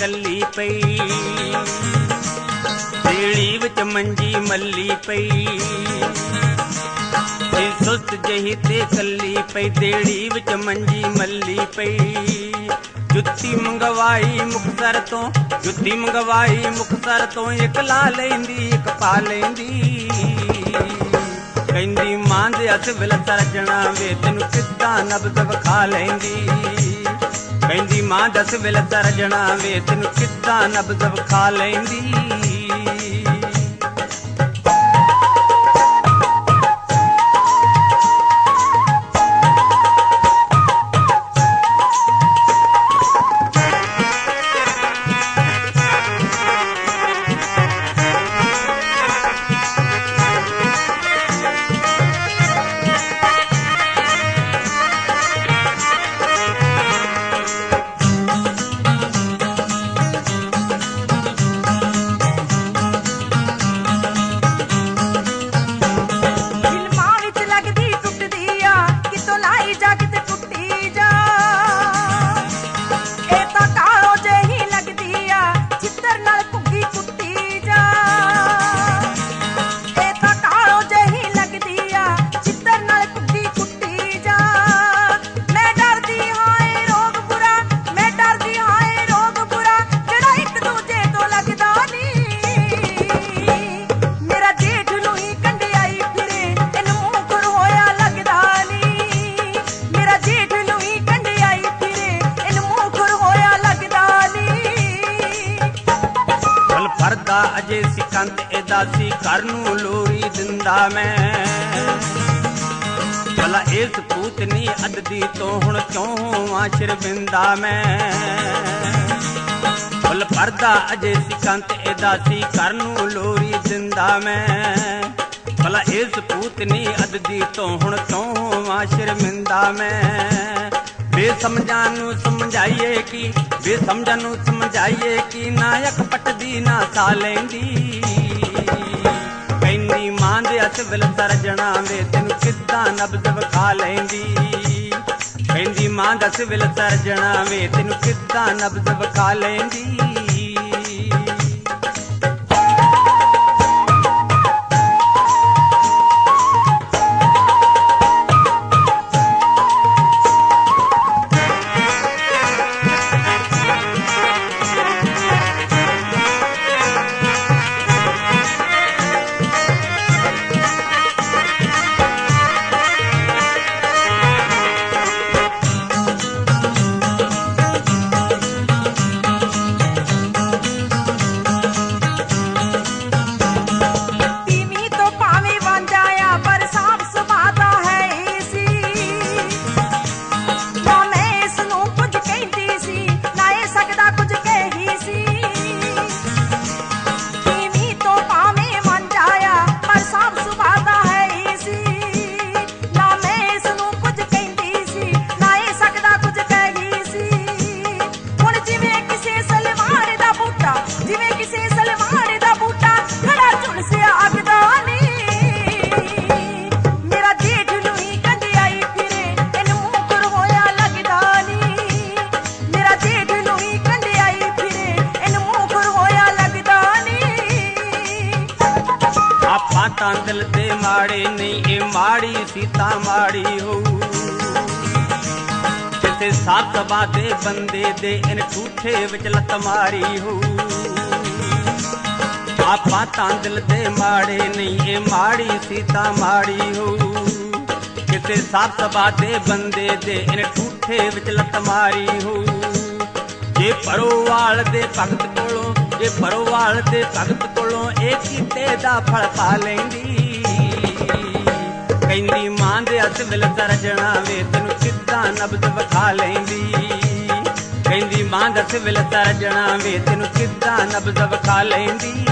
ਕੱਲੀ ਪਈ। ਢੇੜੀ ਵਿੱਚ ਮੰਜੀ ਮੱਲੀ ਪਈ। ਸੁੱਤ ਸੁਸਤ ਜਹੀ ਤੇ ਕੱਲੀ ਪਈ ਢੇੜੀ ਵਿੱਚ ਮੰਜੀ ਮੱਲੀ ਪਈ। ਜੁੱਤੀ ਮੰਗਵਾਈ ਮੁਖਸਰ ਤੋਂ, ਜੁੱਤੀ ਮੰਗਵਾਈ ਮੁਖਸਰ ਤੋਂ, ਇੱਕ ਲਾ ਲੈਂਦੀ, ਇੱਕ ਪਾ ਲੈਂਦੀ। ਕਹਿੰਦੀ, ਮਾਂ ਦੇ ਹੱਥ ਵਿਲ ਸਰਜਣਾ ਵੇ, ਤੈਨੂੰ ਕਿੱਦਾਂ ਨਬਜ਼ ਵਿਖਾ ਲੈਂਦੀ। پنهنجي مان دس ول ترجڻا ويتن ڪتا نب به سڀ کالندي ਫਰਦਾ ਅਜੇ ਸਿਕੰਦ ਇਹਦਾ ਘਰ ਨੂੰ ਲੋਰੀ ਦਿੰਦਾ ਮੈਂ। ਭਲਾ ਇਸ ਪੂਤਨੀ ਅਦਦੀ ਤੋਂ ਹੁਣ ਕਿਉਂ ਆ ਸ਼ਰਮਿੰਦਾ ਮੈਂ। ਫਲ ਫਰਦਾ ਅਜੇ ਸਿਕੰਦ ਇਹਦਾ ਸੀ ਘਰ ਨੂੰ ਲੋਰੀ ਦਿੰਦਾ ਮੈਂ। ਭਲਾ ਇਸ ਪੂਤਨੀ ਅਦਦੀ ਤੋਂ ਹੁਣ ਕਿਉਂ ਆ ਸ਼ਰਮਿੰਦਾ ਮੈਂ। ਬੇਸਮਝਾਂ ਨੂੰ ਸਮਝਾਈਏ ਕਿ? ਬੇਸਮਝਾਂ ਨੂੰ ਸਮਝਾਈਏ ਕਿ? ਨਾਇਕ ਪਟਦੀ ਨਾ ਸਾ ਲੈਂਦੀ। ਕਹਿੰਦੀ ਮਾਂ ਦੇ ਹੱਥ ਵਿਲ ਸਰਜਣਾ ਵੇ, ਤੈਨੂੰ ਕਿੱਦਾਂ ਨਬਜ਼ ਵਿਖਾ ਲੈਂਦੀ? ਕਹਿੰਦੀ ਮਾਂ ਦੇ ਹੱਥ ਵਿਲ ਸਰਜਣਾ ਵੇ, ਤੈਨੂੰ ਕਿੱਦਾਂ ਨਬਜ਼ ਵਿਖਾ ਲੈਂਦੀ? ਆਪਾਂ ਤਾਂ ਦਿਲ ਤੇ ਮਾੜੇ ਨਹੀਂ, ਇਹ ਮਾੜੀ ਸੀ ਤਾਂ ਮਾੜੀ ਹੋਊ ਕਿਸੇ ਸੱਤ ਬਾਦੇ ਬੰਦੇ ਦੇ ਇਨ ਝੂਠੇ ਵਿੱਚ ਲੱਤ ਮਾਰੀ ਹੋਊ ਆਪਾਂ ਤਾਂ ਦਿਲ ਤੇ ਮਾੜੇ ਨਹੀਂ, ਇਹ ਮਾੜੀ ਸੀ ਤਾਂ ਮਾੜੀ ਹੋਊ ਕਿਸੇ ਸਾਥ ਬਾਦੇ ਬੰਦੇ ਦੇ ਇਨ ਠੂਠੇ ਵਿੱਚ ਲੱਤ ਮਾਰੀ ਹੋਊ ਜੇ ਪਰੋਵਾਲ ਦੇ ਭਗਤ ਕੋਲੋਂ, ਜੇ ਪਰੋਵਾਲ ਦੇ ਭਗਤ ਕੋਲੋਂ ਇਹ ਕੀਤੇ ਦਾ ਫਲ ਪਾ ਲੈਂਦੀ। ਕਹਿੰਦੀ, ਮਾਂ ਦੇ ਹੱਥ ਵਿਲ ਸਰਜਣਾ ਵੇ, ਤੈਨੂੰ ਕਿੱਦਾਂ ਨਬਜ਼ ਵਿਖਾ ਲੈਂਦੀ। ਕਹਿੰਦੀ, ਮਾਂ ਦੇ ਹੱਥ ਵਿਲ ਸਰਜਣਾ ਵੇ, ਤੈਨੂੰ ਕਿੱਦਾਂ ਨਬਜ਼ ਵਿਖਾ ਲੈਂਦੀ।